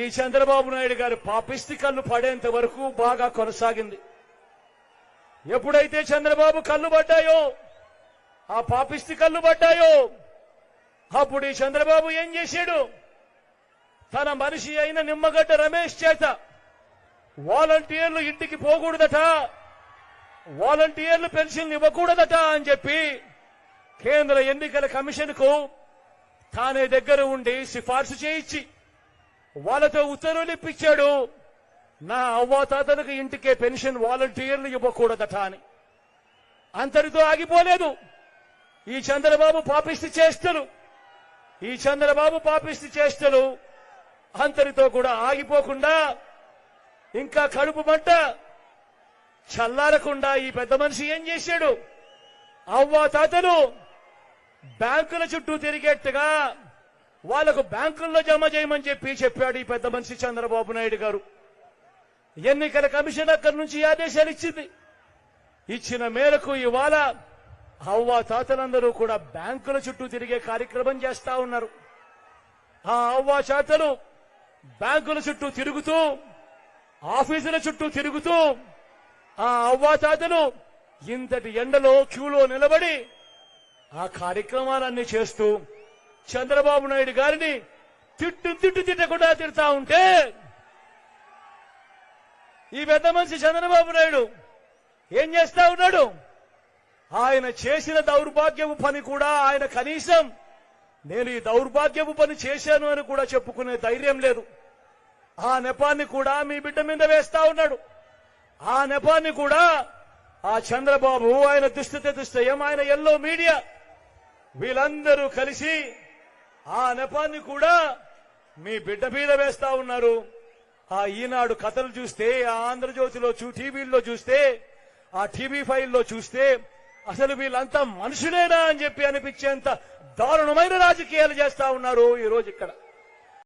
ఈ చంద్రబాబు నాయుడు గారి పాపిస్తి కళ్ళు పడేంత వరకు బాగా కొనసాగింది. ఎప్పుడైతే చంద్రబాబు కళ్ళు పడ్డాయో ఆ పాపిస్తి కళ్ళు పడ్డాయో అప్పుడు ఈ చంద్రబాబు ఏం చేశాడు? తన మనిషి అయిన నిమ్మగడ్డ రమేష్ చేత వాలంటీర్లు ఇంటికి పోకూడదట వాలంటీర్లు పెన్షన్ ఇవ్వకూడదట అని చెప్పి కేంద్ర ఎన్నికల కమిషన్కు తానే దగ్గర ఉండి సిఫార్సు చేయించి వాళ్ళతో ఉత్తర్వులు ఇప్పించాడు. నా అవ్వాతాతలకు ఇంటికే పెన్షన్ వాలంటీర్లు ఇవ్వకూడదట అని. అంతటితో ఆగిపోలేదు. ఈ చంద్రబాబు పాపిస్తి చేష్టలు. ఈ చంద్రబాబు పాపిస్తి చేష్టలు అంతటితో కూడా ఆగిపోకుండా ఇంకా కడుపు మంట చల్లారకుండా ఈ పెద్ద మనిషి ఏం చేశాడు? అవ్వాతాతలు బ్యాంకుల చుట్టూ తిరిగేట్టుగా వాళ్ళకు బ్యాంకుల్లో జమ చేయమని చెప్పి చెప్పాడు ఈ పెద్ద మనిషి చంద్రబాబు నాయుడు గారు. ఎన్నికల కమిషన్ అక్కడి నుంచి ఆదేశాలు ఇచ్చింది. ఇచ్చిన మేరకు ఇవాళ అవ్వ తాతలందరూ కూడా బ్యాంకుల చుట్టూ తిరిగే కార్యక్రమం చేస్తా ఉన్నారు. ఆ అవ్వా తాతలు బ్యాంకుల చుట్టూ తిరుగుతూ ఆఫీసుల చుట్టూ తిరుగుతూ ఆ అవ్వాతాతలు ఇంతటి ఎండలో క్యూలో నిలబడి ఆ కార్యక్రమాలన్నీ చేస్తూ చంద్రబాబు నాయుడు గారిని తిట్టు తిట్టు తిట్టకుండా తిడతా ఉంటే ఈ పెద్ద మనిషి చంద్రబాబు నాయుడు ఏం చేస్తా ఉన్నాడు? ఆయన చేసిన దౌర్భాగ్యపు పని కూడా ఆయన కనీసం నేను ఈ దౌర్భాగ్యపు పని చేశాను అని కూడా చెప్పుకునే ధైర్యం లేదు. ఆ నెపాన్ని కూడా మీ బిడ్డ మీద వేస్తా ఉన్నాడు. ఆ నెపాన్ని కూడా ఆ చంద్రబాబు ఆయన దుస్థితి దుస్తయం ఆయన ఎల్లో మీడియా వీళ్ళందరూ కలిసి ఆ నెపాన్ని కూడా మీ బిడ్డ మీద వేస్తా ఉన్నారు. ఆ ఈనాడు కథలు చూస్తే ఆ ఆంధ్రజ్యోతిలో చూ టీవీల్లో చూస్తే ఆ టీవీ ఫైల్లో చూస్తే అసలు వీళ్ళంతా మనుషులేనా అని చెప్పి అనిపించేంత దారుణమైన రాజకీయాలు చేస్తా ఉన్నారు ఈ రోజు ఇక్కడ.